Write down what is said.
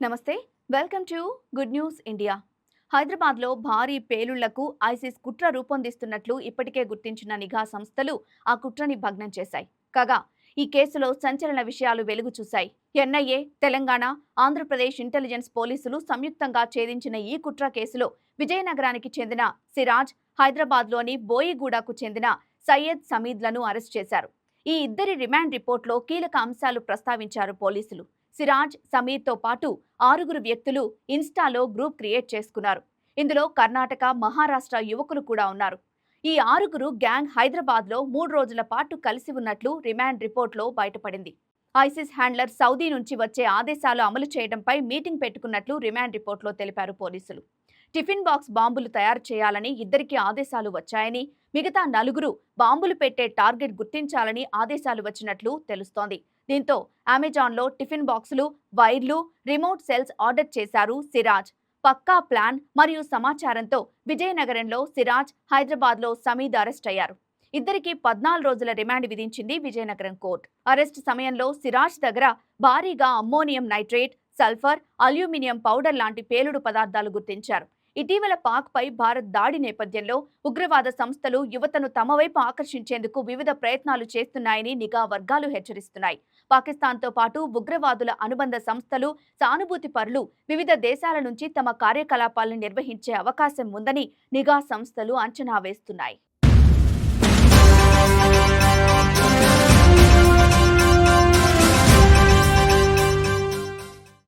నమస్తే welcome to Good News India. హైదరాబాద్లో భారీ పేలుళ్ళకు ఐసిస్ కుట్ర రూపొందిస్తున్నట్లు ఇప్పటికే గుర్తించిన నిఘా సంస్థలు ఆ కుట్రని భగ్నం చేశాయి. కాగా ఈ కేసులో సంచలన విషయాలు వెలుగు చూశాయి. ఎన్ఐఏ తెలంగాణ ఆంధ్రప్రదేశ్ ఇంటెలిజెన్స్ పోలీసులు సంయుక్తంగా ఛేదించిన ఈ కుట్ర కేసులో విజయనగరానికి చెందిన సిరాజ్ హైదరాబాద్లోని బోయిగూడకు చెందిన సయ్యద్ సమీద్లను అరెస్ట్ చేశారు. ఈ ఇద్దరి రిమాండ్ రిపోర్ట్లో కీలక అంశాలు ప్రస్తావించారు పోలీసులు. సిరాజ్ సమీర్తో పాటు ఆరుగురు వ్యక్తులు ఇన్స్టాలో గ్రూప్ క్రియేట్ చేసుకున్నారు. ఇందులో కర్ణాటక మహారాష్ట్ర యువకులు కూడా ఉన్నారు. ఈ ఆరుగురు గ్యాంగ్ హైదరాబాద్లో మూడు రోజుల పాటు కలిసి ఉన్నట్లు రిమాండ్ రిపోర్ట్లో బయటపడింది. ఐసిస్ హ్యాండ్లర్ సౌదీ నుంచి వచ్చే ఆదేశాలు అమలు చేయడంపై మీటింగ్ పెట్టుకున్నట్లు రిమాండ్ రిపోర్ట్లో తెలిపారు పోలీసులు. టిఫిన్ బాక్స్ బాంబులు తయారు చేయాలని ఇద్దరికి ఆదేశాలు వచ్చాయని మిగతా నలుగురు బాంబులు పెట్టే టార్గెట్ గుర్తించాలని ఆదేశాలు వచ్చినట్లు తెలుస్తోంది. దీంతో అమెజాన్లో టిఫిన్ బాక్సులు వైర్లు రిమోట్ సెల్స్ ఆర్డర్ చేశారు సిరాజ్. పక్కా ప్లాన్ మరియు సమాచారంతో విజయనగరంలో సిరాజ్ హైదరాబాద్లో సమీద్ అరెస్ట్ అయ్యారు. ఇద్దరికి పద్నాలుగు రోజుల రిమాండ్ విధించింది విజయనగరం కోర్టు. అరెస్ట్ సమయంలో సిరాజ్ దగ్గర భారీగా ammonium nitrate sulphur aluminium powder లాంటి పేలుడు పదార్థాలు గుర్తించారు. ఇటీవల పాక్పై భారత్ దాడి నేపథ్యంలో ఉగ్రవాద సంస్థలు యువతను తమ వైపు ఆకర్షించేందుకు వివిధ ప్రయత్నాలు చేస్తున్నాయని నిఘా వర్గాలు హెచ్చరిస్తున్నాయి. పాకిస్తాన్తో పాటు ఉగ్రవాదుల అనుబంధ సంస్థలు సానుభూతి పరులు వివిధ దేశాల నుంచి తమ కార్యకలాపాలను నిర్వహించే అవకాశం ఉందని నిఘా సంస్థలు అంచనా వేస్తున్నాయి.